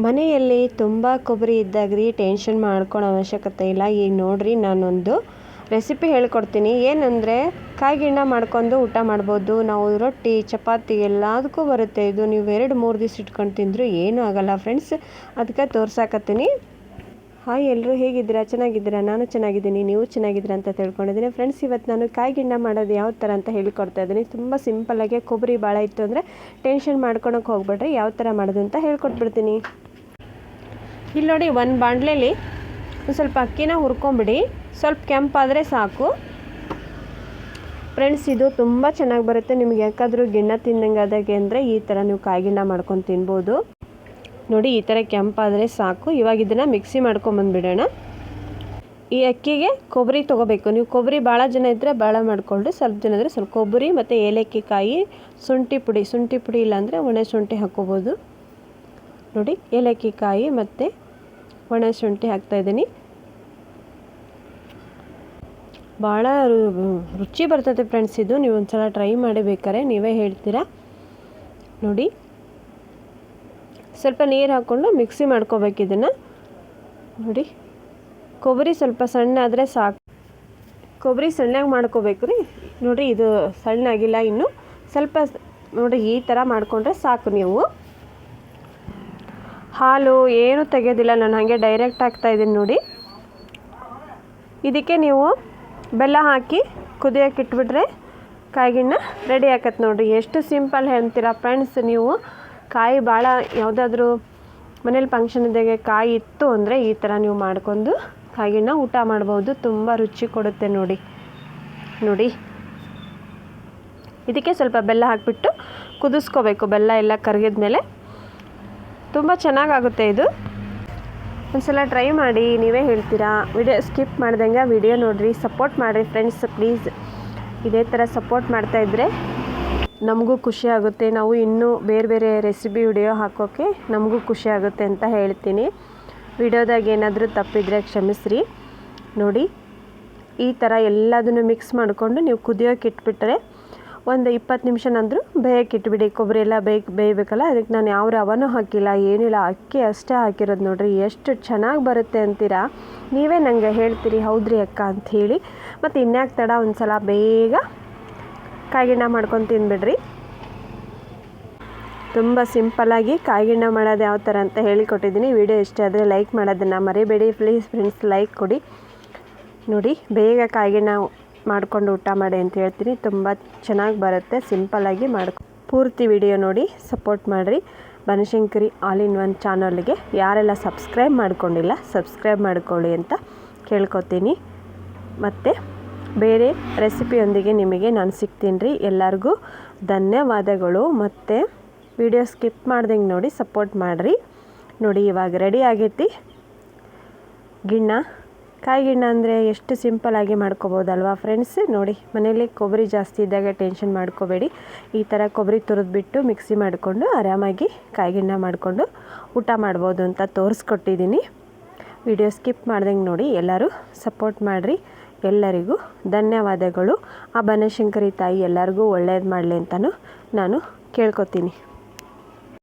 ಮನೆಯಲ್ಲಿ ತುಂಬ ಕೊಬ್ಬರಿ ರೀ ಟೆನ್ಷನ್ ಮಾಡ್ಕೊಳ್ಳೋ ಅವಶ್ಯಕತೆ ಇಲ್ಲ. ಈಗ ನೋಡಿರಿ, ನಾನೊಂದು ರೆಸಿಪಿ ಹೇಳ್ಕೊಡ್ತೀನಿ. ಏನಂದರೆ, ಕಾಯಿಗಿಣ್ಣ ಮಾಡ್ಕೊಂಡು ಊಟ ಮಾಡ್ಬೋದು. ನಾವು ರೊಟ್ಟಿ, ಚಪಾತಿ ಎಲ್ಲದಕ್ಕೂ ಬರುತ್ತೆ. ಇದು ನೀವು ಎರಡು, ಮೂರು ದಿವಸ ಇಟ್ಕೊಂಡು ತಿಂದರೂ ಏನೂ ಆಗಲ್ಲ. ಫ್ರೆಂಡ್ಸ್ ಅದಕ್ಕೆ ತೋರ್ಸಾಕತ್ತೀನಿ. ಹಾಯ್ ಎಲ್ಲರೂ ಹೇಗಿದ್ದೀರಾ? ಚೆನ್ನಾಗಿದ್ದೀರಾ? ನಾನು ಚೆನ್ನಾಗಿದ್ದೀನಿ, ನೀವು ಚೆನ್ನಾಗಿದ್ದೀರಾ ಅಂತ ತಿಳ್ಕೊಂಡಿದ್ದೀನಿ. ಫ್ರೆಂಡ್ಸ್ ಇವತ್ತು ನಾನು ಕಾಯಿಗಿಣ್ಣ ಮಾಡೋದು ಯಾವ ಥರ ಅಂತ ಹೇಳ್ಕೊಡ್ತಾ ಇದ್ದೀನಿ. ತುಂಬ ಸಿಂಪಲ್ಲಾಗಿ ಕೊಬ್ಬರಿ ಭಾಳ ಇತ್ತು ಅಂದರೆ ಟೆನ್ಷನ್ ಮಾಡ್ಕೊಳಕ್ಕೆ ಹೋಗ್ಬಿಟ್ರೆ ಯಾವ ಥರ ಮಾಡೋದು ಅಂತ ಹೇಳ್ಕೊಟ್ಬಿಡ್ತೀನಿ. ಇಲ್ಲಿ ನೋಡಿ, ಒಂದು ಬಾಣಲೆಲಿ ಒಂದು ಸ್ವಲ್ಪ ಅಕ್ಕಿನ ಹುರ್ಕೊಂಬಿಡಿ. ಸ್ವಲ್ಪ ಕೆಂಪಾದರೆ ಸಾಕು. ಫ್ರೆಂಡ್ಸ್ ಇದು ತುಂಬ ಚೆನ್ನಾಗಿ ಬರುತ್ತೆ. ನಿಮ್ಗೆ ಯಾಕಾದರೂ ಗಿಣ್ಣ ಆದಾಗೆ ಅಂದರೆ ಈ ಥರ ನೀವು ಕಾಯಿಗಿಣ್ಣ ಮಾಡ್ಕೊಂಡು ತಿನ್ಬೋದು. ನೋಡಿ, ಈ ಥರ ಕೆಂಪಾದರೆ ಸಾಕು. ಇವಾಗ ಇದನ್ನು ಮಿಕ್ಸಿ ಮಾಡ್ಕೊಂಬಂದುಬಿಡೋಣ ಈ ಅಕ್ಕಿಗೆ ಕೊಬ್ಬರಿ ತೊಗೋಬೇಕು. ನೀವು ಕೊಬ್ಬರಿ ಭಾಳ ಜನ ಇದ್ದರೆ ಭಾಳ ಮಾಡ್ಕೊಳ್ಳಿ ಸ್ವಲ್ಪ ಜನ ಇದ್ದರೆ ಸ್ವಲ್ಪ ಕೊಬ್ಬರಿ ಮತ್ತು ಏಲಕ್ಕಿ ಕಾಯಿ ಶುಂಠಿ ಪುಡಿ. ಶುಂಠಿ ಪುಡಿ ಇಲ್ಲಾಂದರೆ ಒಣ ಶುಂಠಿ ಹಾಕ್ಕೋಬೋದು ನೋಡಿ ಏಲಕ್ಕಿ ಕಾಯಿ ಮತ್ತು ಒಣ ಶುಂಠಿ ಹಾಕ್ತಾಯಿದ್ದೀನಿ ಭಾಳ ರುಚಿ ಬರ್ತದೆ ಫ್ರೆಂಡ್ಸ್ ಇದು. ನೀವು ಒಂದು ಸಲ ಟ್ರೈ ಮಾಡಿ ಬೇಕಾರೆ ನೀವೇ ಹೇಳ್ತೀರಾ? ನೋಡಿ ಸ್ವಲ್ಪ ನೀರು ಹಾಕ್ಕೊಂಡು ಮಿಕ್ಸಿ ಮಾಡ್ಕೋಬೇಕು ಇದನ್ನು. ನೋಡಿ, ಕೊಬ್ಬರಿ ಸ್ವಲ್ಪ ಸಣ್ಣ ಆದರೆ ಸಾಕು. ಕೊಬ್ಬರಿ ಸಣ್ಣಗೆ ಮಾಡ್ಕೋಬೇಕು ರೀ. ನೋಡಿ ಇದು ಸಣ್ಣ ಆಗಿಲ್ಲ ಇನ್ನು. ಸ್ವಲ್ಪ ನೋಡಿ ಈ ಥರ ಮಾಡಿಕೊಂಡ್ರೆ ಸಾಕು ನೀವು. ಹಾಲು ಏನು ತೆಗೆಯೋದಿಲ್ಲ ನಾನು ಹಾಗೆ ಡೈರೆಕ್ಟ್ ಹಾಕ್ತಾಯಿದ್ದೀನಿ ನೋಡಿ. ಇದಕ್ಕೆ ನೀವು ಬೆಲ್ಲ ಹಾಕಿ ಕುದಿಯೋಕ್ಕಿಟ್ಬಿಟ್ರೆ ಕಾಯಿಗಿಣ್ಣ ರೆಡಿ ಆಕತ್ತೆ ನೋಡಿರಿ. ಎಷ್ಟು ಸಿಂಪಲ್ ಹೇಳ್ತೀರಾ ಫ್ರೆಂಡ್ಸ್ ನೀವು. ಕಾಯಿ ಭಾಳ ಯಾವುದಾದ್ರೂ ಮನೇಲಿ ಫಂಕ್ಷನ್ ಇದ್ದಾಗೆ ಕಾಯಿ ಇತ್ತು ಅಂದರೆ ಈ ಥರ ನೀವು ಮಾಡ್ಕೊಂಡು ಕಾಯಿನ ಊಟ ಮಾಡ್ಬೋದು. ತುಂಬ ರುಚಿ ಕೊಡುತ್ತೆ ನೋಡಿ. ನೋಡಿ. ಇದಕ್ಕೆ ಸ್ವಲ್ಪ ಬೆಲ್ಲ ಹಾಕಿಬಿಟ್ಟು ಕುದಿಸ್ಕೋಬೇಕು. ಬೆಲ್ಲ ಎಲ್ಲ ಕರಗಿದ ಮೇಲೆ ತುಂಬ ಚೆನ್ನಾಗಾಗುತ್ತೆ ಇದು. ಒಂದ್ಸಲ ಟ್ರೈ ಮಾಡಿ, ನೀವೇ ಹೇಳ್ತೀರಾ? ವಿಡಿಯೋ ಸ್ಕಿಪ್ ಮಾಡ್ದಂಗೆ ವಿಡಿಯೋ ನೋಡಿರಿ. ಸಪೋರ್ಟ್ ಮಾಡಿರಿ ಫ್ರೆಂಡ್ಸ್, ಪ್ಲೀಸ್. ಇದೇ ಥರ ಸಪೋರ್ಟ್ ಮಾಡ್ತಾಯಿದ್ರೆ ನಮಗೂ ಖುಷಿ ಆಗುತ್ತೆ. ನಾವು ಇನ್ನೂ ಬೇರೆ ಬೇರೆ ರೆಸಿಪಿ ವಿಡಿಯೋ ಹಾಕೋಕ್ಕೆ ನಮಗೂ ಖುಷಿ ಆಗುತ್ತೆ ಅಂತ ಹೇಳ್ತೀನಿ. ವಿಡಿಯೋದಾಗ ಏನಾದರೂ ತಪ್ಪಿದರೆ ಕ್ಷಮಿಸ್ರಿ. ನೋಡಿ, ಈ ಥರ ಎಲ್ಲದನ್ನು ಮಿಕ್ಸ್ ಮಾಡಿಕೊಂಡು ನೀವು ಕುದಿಯೋಕೆ ಇಟ್ಬಿಟ್ರೆ ಒಂದು ಇಪ್ಪತ್ತು ನಿಮಿಷನಾದರೂ ಬೇಯಕ್ಕೆ ಇಟ್ಬಿಡಿ. ಕೊಬ್ಬರಿ ಎಲ್ಲ ಬೇಯ್, ಬೇಯಬೇಕಲ್ಲ? ಅದಕ್ಕೆ ನಾನು ಯಾವ ರವನೂ ಹಾಕಿಲ್ಲ ಏನಿಲ್ಲ ಅಕ್ಕಿ ಅಷ್ಟೇ ಹಾಕಿರೋದು ನೋಡಿರಿ. ಎಷ್ಟು ಚೆನ್ನಾಗಿ ಬರುತ್ತೆ ಅಂತೀರಾ? ನೀವೇ ನನಗೆ ಹೇಳ್ತೀರಿ. ಹೌದ್ರಿ ಅಕ್ಕ ಅಂಥೇಳಿ ಮತ್ತು ಇನ್ಯಾಕೆ ತಡ ಒಂದು ಸಲ ಬೇಗ ಕಾಯಿಗಿಣ್ಣ ಮಾಡ್ಕೊಂಡು ತಿನ್ಬಿಡ್ರಿ. ತುಂಬ ಸಿಂಪಲ್ಲಾಗಿ ಕಾಯಿಗಿಣ್ಣ ಮಾಡೋದು ಯಾವ ಥರ ಅಂತ ಹೇಳಿಕೊಟ್ಟಿದ್ದೀನಿ. ವಿಡಿಯೋ ಇಷ್ಟ ಆದರೆ ಲೈಕ್ ಮಾಡೋದನ್ನು ಮರಿಬೇಡಿ. ಪ್ಲೀಸ್ ಫ್ರೆಂಡ್ಸ್ ಲೈಕ್ ಕೊಡಿ. ನೋಡಿ, ಬೇಗ ಕಾಯಿಗಿಣ್ಣ ಮಾಡಿಕೊಂಡು ಊಟ ಮಾಡಿ ಅಂತ ಹೇಳ್ತೀನಿ. ತುಂಬ ಚೆನ್ನಾಗಿ ಬರುತ್ತೆ. ಸಿಂಪಲ್ಲಾಗಿ ಮಾಡ್ಕೊ ಪೂರ್ತಿ ವಿಡಿಯೋ ನೋಡಿ ಸಪೋರ್ಟ್ ಮಾಡಿರಿ. ಬನಶಂಕರಿ ಆಲ್ ಇನ್ ಒನ್ ಚಾನಲ್ಗೆ ಯಾರೆಲ್ಲ ಸಬ್ಸ್ಕ್ರೈಬ್ ಮಾಡ್ಕೊಂಡಿಲ್ಲ ಸಬ್ಸ್ಕ್ರೈಬ್ ಮಾಡ್ಕೊಳ್ಳಿ ಅಂತ ಕೇಳ್ಕೊತೀನಿ. ಮತ್ತು ಬೇರೆ ರೆಸಿಪಿಯೊಂದಿಗೆ ನಿಮಗೆ ನಾನು ಸಿಗ್ತೀನಿ ರೀ. ಎಲ್ಲರಿಗೂ ಧನ್ಯವಾದಗಳು. ಮತ್ತು ವಿಡಿಯೋ ಸ್ಕಿಪ್ ಮಾಡ್ದಂಗೆ ನೋಡಿ ಸಪೋರ್ಟ್ ಮಾಡಿರಿ. ನೋಡಿ ಇವಾಗ ರೆಡಿ ಆಗೈತಿ. ಗಿಣ್ಣ, ಕಾಯಿ ಗಿಣ್ಣ ಅಂದರೆ ಎಷ್ಟು ಸಿಂಪಲಾಗಿ ಮಾಡ್ಕೋಬೋದಲ್ವಾ ಫ್ರೆಂಡ್ಸ್ ನೋಡಿ ಮನೇಲಿ ಕೊಬ್ಬರಿ ಜಾಸ್ತಿ ಇದ್ದಾಗ ಟೆನ್ಷನ್ ಮಾಡ್ಕೋಬೇಡಿ. ಈ ಥರ ಕೊಬ್ಬರಿ ತುರಿದ್ಬಿಟ್ಟು ಮಿಕ್ಸಿ ಮಾಡಿಕೊಂಡು ಆರಾಮಾಗಿ ಕಾಯಿ ಗಿಣ್ಣ ಮಾಡಿಕೊಂಡು ಊಟ ಮಾಡ್ಬೋದು ಅಂತ ತೋರಿಸ್ಕೊಟ್ಟಿದ್ದೀನಿ. ವಿಡಿಯೋ ಸ್ಕಿಪ್ ಮಾಡ್ದಂಗೆ ನೋಡಿ ಎಲ್ಲರೂ ಸಪೋರ್ಟ್ ಮಾಡಿರಿ. ಎಲ್ಲರಿಗೂ ಧನ್ಯವಾದಗಳು. ಆ ಬನಶಂಕರಿ ತಾಯಿ ಎಲ್ಲರಿಗೂ ಒಳ್ಳೇದು ಮಾಡಲಿ ಅಂತಲೂ ನಾನು ಕೇಳ್ಕೊತೀನಿ.